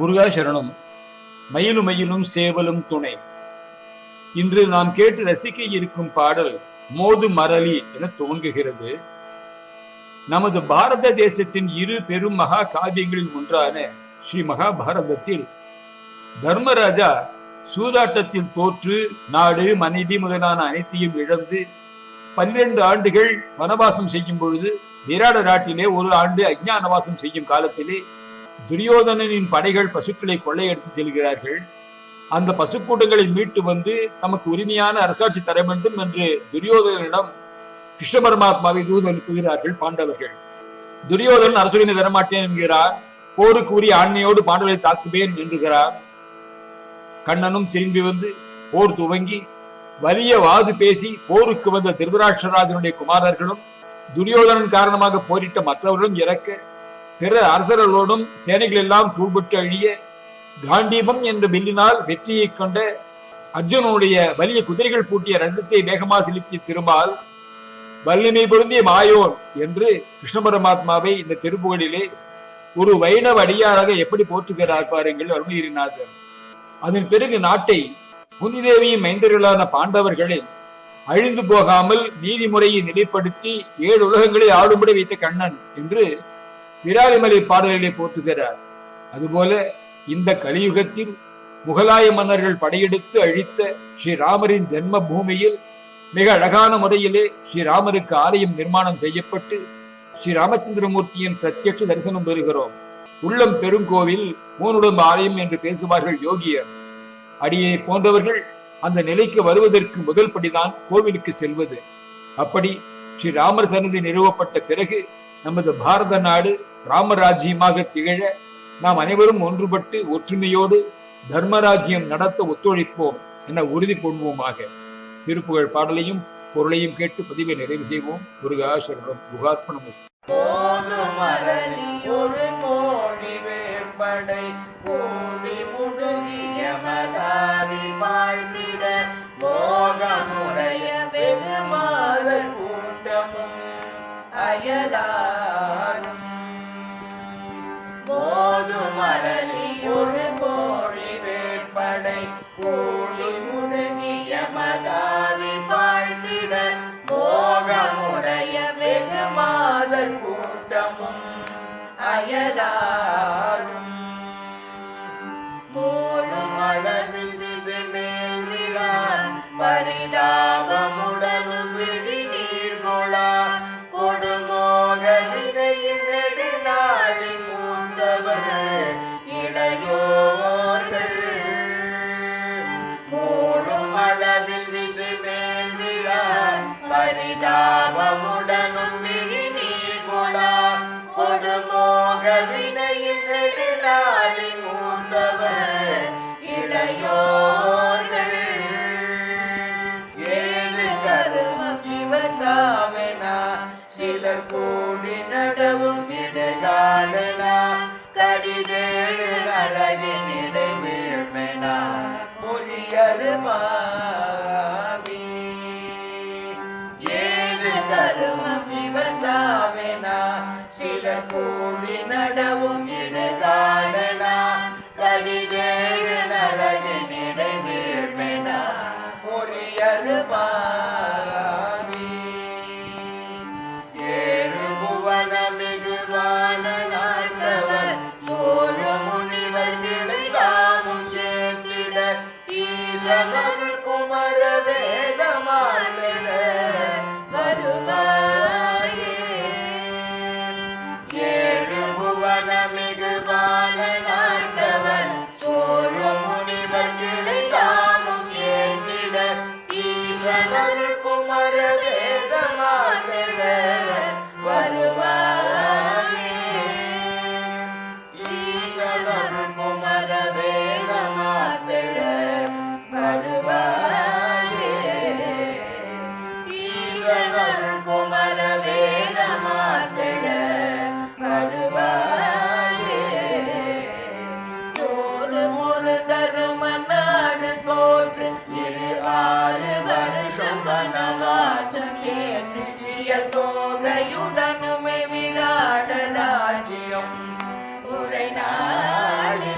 முருகா சரணம் மயிலும் மயிலும் சேவலும் துணை. இன்று நாம் கேட்டு ரசிக்க இருக்கும் பாடல் மோது மரளி என துவங்குகிறது. நமது பாரத தேசத்தின் இரு பெரும் மகா காவியங்களில் ஒன்றான ஸ்ரீ மகாபாரதத்தில் தர்மராஜா சூதாட்டத்தில் தோற்று நாடு மனைவி முதலான அனைத்தையும் இழந்து பன்னிரண்டு ஆண்டுகள் வனவாசம் செய்யும் பொழுது விராட நாட்டிலே ஒரு ஆண்டு அஜ்ஞானவாசம் செய்யும் காலத்திலே துரியோதனனின் படைகள் பசுக்களை கொள்ளையடித்து செல்கிறார்கள். அந்த பசுக்கூட்டங்களை மீட்டு வந்து தமக்கு உரிமையான அரசாட்சி தர வேண்டும் என்று துரியோதனிடம் கிருஷ்ண பரமாத்மாவை தூது அனுப்புகிறார்கள் பாண்டவர்கள். துரியோதனன் அரசுரிமை தரமாட்டேன் என்கிறார். போருக்கு உரிய ஆண்மையோடு பாண்டவரை தாக்குவேன் என்கிறார். கண்ணனும் திரும்பி வந்து போர் துவங்கி வலிய வாது பேசி போருக்கு வந்த திருதராஷ்டராஜனுடைய குமாரர்களும் துரியோதனன் காரணமாக போரிட்ட மற்றவர்களும் இறக்க பிற அரசர்களோடும் சேனைகள் எல்லாம் தூள்பட்டு அழிய காண்டீபம் என்ற மில்லினால் வெற்றியை கொண்ட அர்ஜுனனுடைய வலிய குதிரைகள் பூட்டிய ரத்தத்தை வேகமாக செலுத்திய திருமால் வல்லுமை பொருந்திய மாயோன் என்று கிருஷ்ண பரமாத்மாவை இந்த திருப்புகழிலே ஒரு வைணவ அடியாராக எப்படி போற்றுகிறார் பாருங்கள் அருணகிரிநாதர். அதன் பிறகு நாட்டை குந்திதேவியின் மைந்தர்களான பாண்டவர்களை அழிந்து போகாமல் நீதிமுறையை நிலைப்படுத்தி ஏழு உலகங்களை ஆளும்படி வைத்த கண்ணன் என்று விராலிமலை பாடல்களை போத்துகிறார் அதுபோல இந்த கலியுகத்தில் முகலாய மன்னர்கள் படையெடுத்து அழித்த ஸ்ரீராமரின் ஜென்ம பூமியில் மிக அழகான முறையிலே ஸ்ரீராமருக்கு ஆலயம் நிர்மாணம் செய்யப்பட்டு ஸ்ரீ ராமச்சந்திரமூர்த்தியின் பிரத்யட்ச தரிசனம் பெறுகிறோம். உள்ளம் பெருங்கோவில் ஊனுடம் ஆலயம் என்று பேசுவார்கள் யோகியர். அடியை போன்றவர்கள் அந்த நிலைக்கு வருவதற்கு முதல் படிதான் கோவிலுக்கு செல்வது. அப்படி ஸ்ரீ ராமர் சன்னதி நிறுவப்பட்ட பிறகு நமது பாரத நாடு ராமராஜ்யமாக திகழ நாம் அனைவரும் ஒன்றுபட்டு ஒற்றுமையோடு தர்மராஜ்யம் நடத்த ஒத்துழைப்போம் என உறுதி கொள்வோமாக திருப்புகழ் பாடலையும் பொருளையும் கேட்டு பதிவை நிறைவு செய்வோம். முருகாசரணம் குகார்ப்பணம் போதுமரளி ஒரு கோடி வேம்படை முடுகிய வாழ்ந்திட போகமுடைய கூட்டமும் மாத கூட்டமும் அயலா நெடுநாளின் மூத்தவர் இளையோர்கள். ஏது கருமம் இவசாமெனா சிலர் கூடி நடவும் இடுகாடனா கடிதேழு நரகினிடை வீழ்மெனா? புரியருமா கருமம் விவசாமெனா சில கூடி நடவும் Arupa. ये आर वर्षं वनवासने यतो गयुडनुमे விராடராஜ்யம் உரை நாடு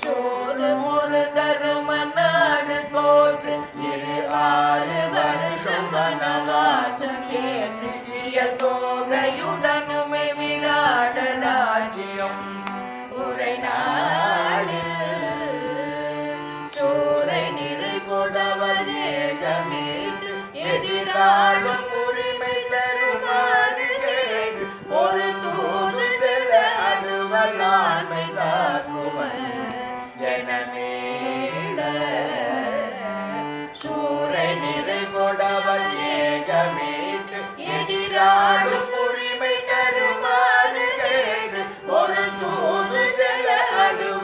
சோது ஒரு தருமநாடு தோற்று ஆறு வருஷம் வனவாசம் ஏற்று தோகையுடனுமே விராடராஜ்யம்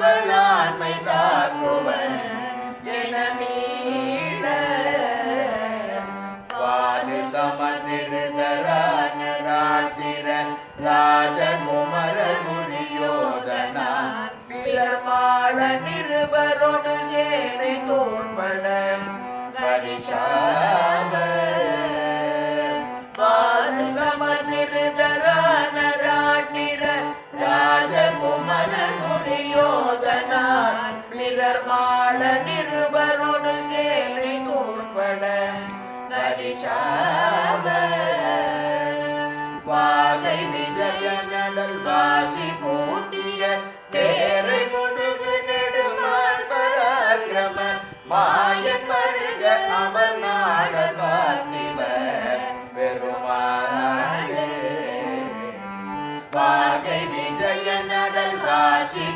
அடுவலாண்மை காக்குவர் எனமீள பாது சமதிருதரான ராத்திர ராஜகுமர துரியோதனார். பிறவாழ நிருபரோடு சேனை தோன்பட. பரிசாம பிறர் வாழ நிருபரோடு சேனை தோற்பட பரிசாப பாகை விஜய நடல் காசி பூட்டிய தேரை முடுகு நெடுமால் பராக்கிரம மாயன் மருக அமர்நாட பார்த்திவ பெருமாளே பாகை விஜய நடல் காசி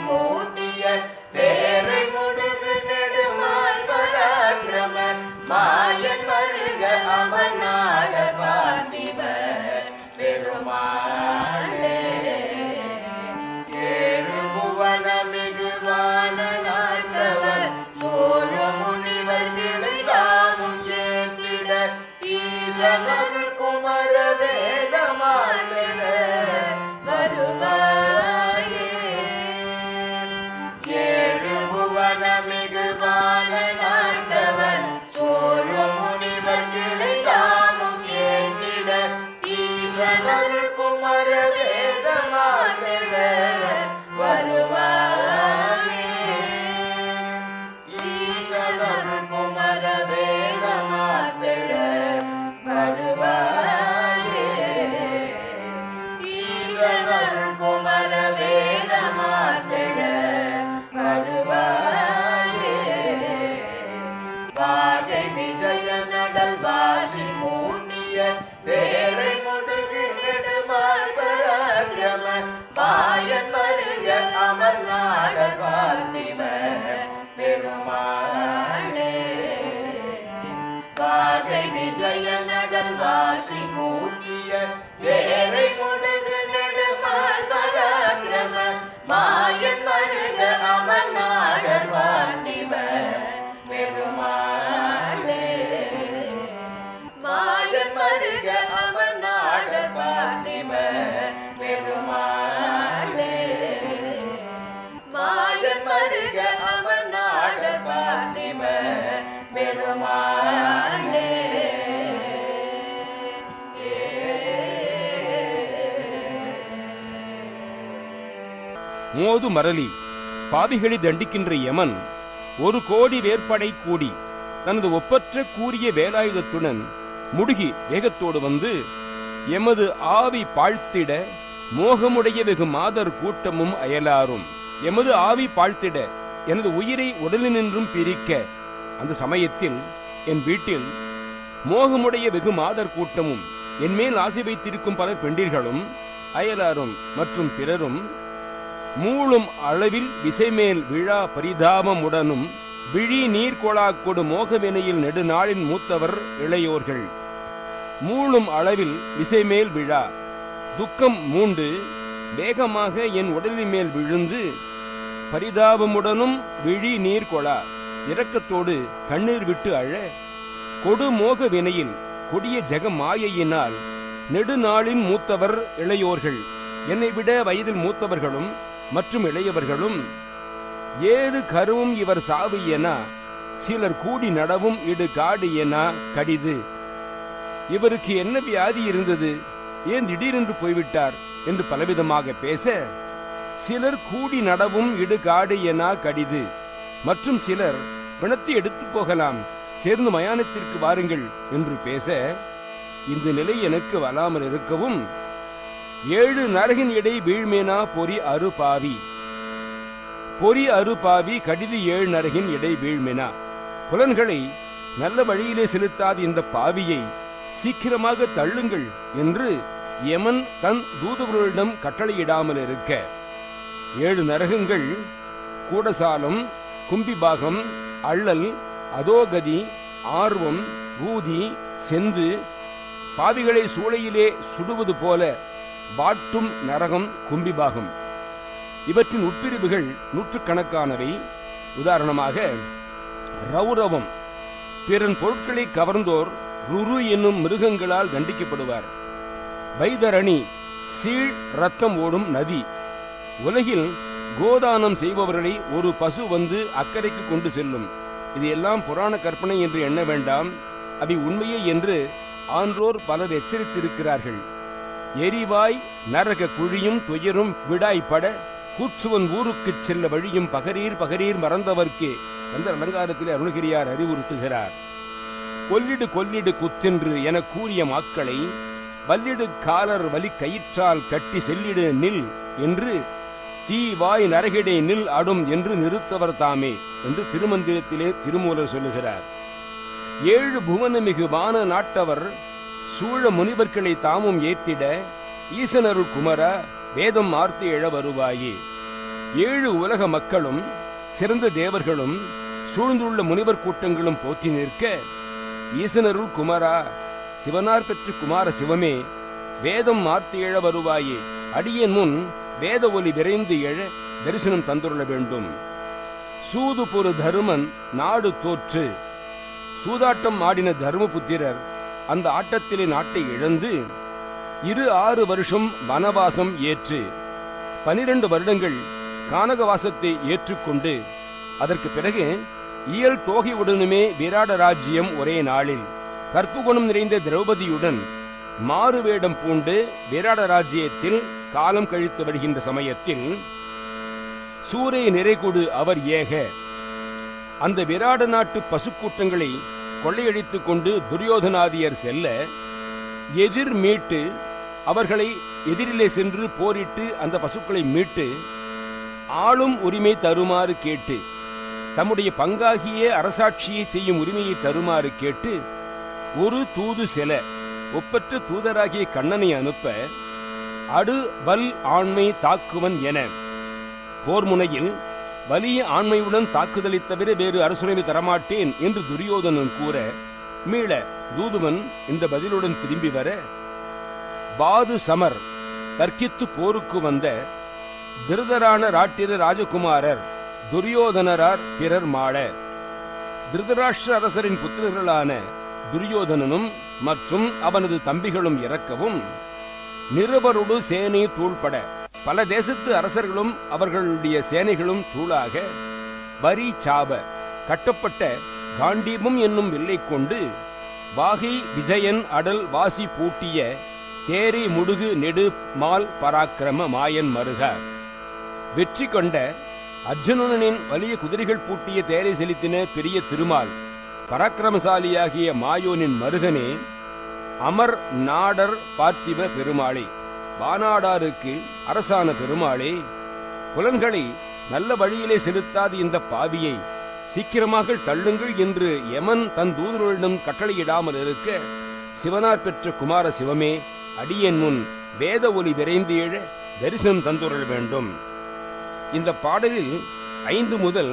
மோது மரளி பாவிகளை தண்டிக்கின்ற யமன் ஒரு கோடி வேற்படை கூடி தனது ஒப்பற்ற கூறிய வேலாயுதத்துடன் முடுகி வேகத்தோடு வந்து எமது ஆவி பாழ்த்திட மோகமுடைய வெகு மாதர் கூட்டமும் அயலாரும். எமது ஆவி பாழ்த்திட எனது உயிரை உடலினின்றும் பிரிக்க அந்த சமயத்தில் என் வீட்டில் மோகமுடைய வெகு மாதர் கூட்டமும் என்மேல் ஆசை வைத்திருக்கும் பலர் பெண்டிர்களும் அயலாரும் மற்றும் பிறரும் மூளும் அளவில் விசைமேல் விழா பரிதாபமுடனும் விழி நீர் கொடு மோகவினையில் நெடுநாளின் மூத்தவர் இளையோர்கள். மூளும் அளவில் விசைமேல் விழா. துக்கம் மூண்டு வேகமாக என் உடலின் மேல் விழுந்து பரிதாபமுடனும் விழி நீர்கொழா இரக்கத்தோடு கண்ணீர் விட்டு அழ கொடு மோக வினையில் கொடிய ஜெக மாயையினால் நெடுநாளின் மூத்தவர் இளையோர்கள். என்னை விட வயதில் மூத்தவர்களும் மற்றும் இளையவர்களும் ஏது கருவும் இவர் சாவு என சிலர் கூடி நடவும் இடு காடு என கடிது. இவருக்கு என்ன வியாதி இருந்தது? ஏன் திடீரென்று போய்விட்டார்? என்று பலவிதமாக பேச சிலர் கூடி நடவும் இடு காடு என கடிது. மற்றும் சிலர் பிணத்தை எடுத்து போகலாம் சேர்ந்து மயானத்திற்கு வாருங்கள் என்று பேச இந்த நிலை எனக்கு வராமல் இருக்கவும் ஏழு நரகின் இடை வீழ்மேனா பொறி அரு பாவி. பொறி அறுபாவி கடிது ஏழு நரகின் இடை வீழ்மேனா. புலன்களை நல்ல வழியிலே செலுத்தாத இந்த பாவியை சீக்கிரமாக தள்ளுங்கள் என்று யமன் தன் தூதுவர்களிடம் கட்டளையிடாமல் இருக்க. ஏழு நரகங்கள் கூடசாலம் கும்பிபாகம் அள்ளல் அதோகதி ஆர்வம் ஊதி செந்து பாவிகளை சூளையிலே சுடுவது போல வாட்டும் நரகம் கும்பிபாகம். இவற்றின் உட்பிரிவுகள் நூற்றுக்கணக்கானவை. உதாரணமாக ரௌரவம் பிறன் பொருட்களை கவர்ந்தோர் ருரு என்னும் மிருகங்களால் தண்டிக்கப்படுவார். வைதரணி சீழ் ரத்தம் ஓடும் நதி. உலகில் கோதானம் செய்பவர்களை ஒரு பசு வந்து அக்கறைக்கு கொண்டு செல்லும். இது எல்லாம் புராண கற்பனை என்று எண்ண வேண்டாம். அவை உண்மையே என்று ஆன்றோர் பலர் எச்சரித்திருக்கிறார்கள். எரிவாய் நரக குழியும் துயரும் விடாய்பட கூற்றுவன் ஊருக்குச் செல்ல வழியும் பகரீர் பகரீர் மறந்தவர்க்கே. அந்த அலங்காரத்திலே அருள்கிரியார் அறிவுறுத்துகிறார். கொல்லிடு கொல்லிடு குத்தென்று என கூறிய மாக்களை வல்லிடு காலர் வலி கயிற்றால் கட்டி செல்லிடு நில் என்று தீ வாய் நரகிடை நில் அடும் என்று நிறுத்தவர் தாமே என்று திருமந்திரத்திலே திருமூலர் சொல்லுகிறார். ஏழு புவனமிகு வான நாட்டவர் சூழ முனிவர்களை தாமும் ஏத்திட ஈசனருள் குமரா வேதம் ஆர்த்தி எழ வருவாயே ஏழு உலக மக்களும் சிறந்த தேவர்களும் சூழ்ந்துள்ள முனிவர் கூட்டங்களும் போற்றி நிற்க ஈசனருள் குமரா சிவனார் பெற்று குமார சிவமே வேதம் ஆர்த்தி எழ வருவாயே அடியேன் முன் வேத ஒலி விரைந்து எழ தரிசனம் தந்துள்ள வேண்டும். சூது பொரு தருமன் நாடு தோற்று. சூதாட்டம் ஆடின தர்மபுத்திரர் அந்த ஆட்டத்திலே நாட்டை இழந்து இரு ஆறு வருஷம் வனவாசம் ஏற்று பனிரெண்டு வருடங்கள் கானகவாசத்தை ஏற்றுக்கொண்டு அதற்கு பிறகு இயல் தோகையுடனுமே விராட ராஜ்யம் ஒரே நாளில் கற்புகுணம் நிறைந்த திரௌபதியுடன் மாறுவேடம் பூண்டு விராட ராஜ்யத்தில் காலம் கழித்து வருகின்ற சமயத்தில் சூரை நிறைகொடு அவர் ஏக. அந்த விராட நாட்டு பசுக்கூட்டங்களை கொள்ளையடித்துக் கொண்டு துரியோதனாதியர் செல்ல எதிர் மீட்டு அவர்களை எதிரிலே சென்று போரிட்டு அந்த பசுக்களை மீட்டு ஆளும் உரிமை தருமாறு கேட்டு தம்முடைய பங்காகிய அரசாட்சியை செய்யும் உரிமையை தருமாறு கேட்டு ஒரு தூது செல ஒப்பற்ற தூதராகிய கண்ணனை அனுப்ப அடு வல் ஆண்மை தாக்குவன் என போர் முனையில் வலிய ஆண்மையுடன் தாக்குதலை தவிர வேறு அரசுரிமை தரமாட்டேன் என்று துரியோதனன் கூற மீள தூதுவன் இந்த பதிலுடன் திரும்பி வர. பாது சமர் தர்க்கித்து போருக்கு வந்த திருதரான ராட்டிர ராஜகுமாரர் துரியோதனரார் பிறர் மாள. திருதராஷ்டிர அரசரின் புத்திரர்களான துரியோதனனும் மற்றும் அவனது தம்பிகளும் இறக்கவும் நிருபருடு சேனை தூள்பட. பல தேசத்து அரசர்களும் அவர்களுடைய சேனைகளும் தூளாக பரி சாப கட்டப்பட்ட காண்டீபம் என்னும் வில்லை கொண்டு வாகை விஜயன் அடல் வாசி பூட்டிய தேரி முடுகு நெடு மால் பராக்கிரம மாயன் மருக. வெற்றி கொண்ட அர்ஜுனனின் வலிய குதிரைகள் பூட்டிய தேரை செலுத்தின பெரிய திருமால் பராக்கிரமசாலியாகிய மாயோனின் மருகனே அமர் நாடர் பார்த்திப பெருமாளே. பானாடாருக்கு அரசான பெருமாளே புலன்களை நல்ல வழியிலே செலுத்தாது இந்த பாவியை சீக்கிரமாக தள்ளுங்கள் என்று யமன் தன் தூதர்களிடம் கட்டளையிடாமல் இருக்க சிவனார் பெற்ற குமார சிவமே அடியன் முன் வேத ஒலி விரைந்து எழ தரிசனம் தந்துரள வேண்டும். இந்த பாடலில் ஐந்து முதல்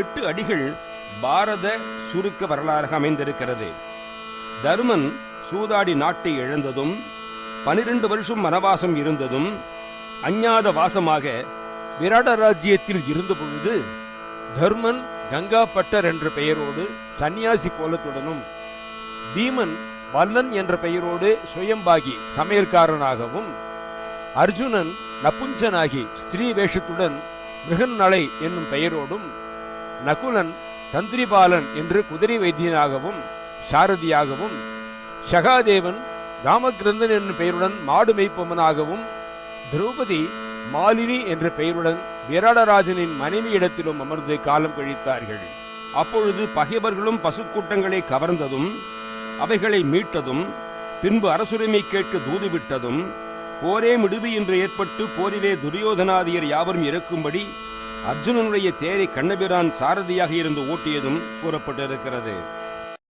எட்டு அடிகள் பாரத சுருக்க வரலாறாக அமைந்திருக்கிறது. தருமன் சூதாடி நாட்டை இழந்ததும் பனிரெண்டு வருஷம் வனவாசம் இருந்ததும் அஞ்ஞாத வாசமாக விராட ராஜ்யத்தில் இருந்த பொழுது தர்மன் கங்கா பட்டர் என்ற பெயரோடு சன்னியாசி கோலத்துடனும் பீமன் வல்லன் என்ற பெயரோடு சுயம்பாகி சமையல்காரனாகவும் அர்ஜுனன் நப்புஞ்சனாகி ஸ்திரீ வேஷத்துடன் மிருகநலை என்னும் பெயரோடும் நகுலன் தந்திரிபாலன் என்று குதிரை வைத்தியனாகவும் சாரதியாகவும் சகாதேவன் ராமகிரந்தன் என்னும் பெயருடன் மாடு மேய்ப்பவனாகவும் திரௌபதி மாலினி என்ற பெயருடன் விராடராஜனின் மனைவியிடத்திலும் அமர்ந்து காலம் கழித்தார்கள். அப்பொழுது பகைவர்களும் பசுக்கூட்டங்களை கவர்ந்ததும் அவைகளை மீட்டதும் பின்பு அரசுரிமை கேட்க தூதுவிட்டதும் போரே மிடுதி என்று ஏற்பட்டு போரிலே துரியோதனாதியர் யாவரும் இறக்கும்படி அர்ஜுனனுடைய தேரை கண்ணபிரான் சாரதியாக இருந்து ஓட்டியதும் கூறப்பட்டிருக்கிறது.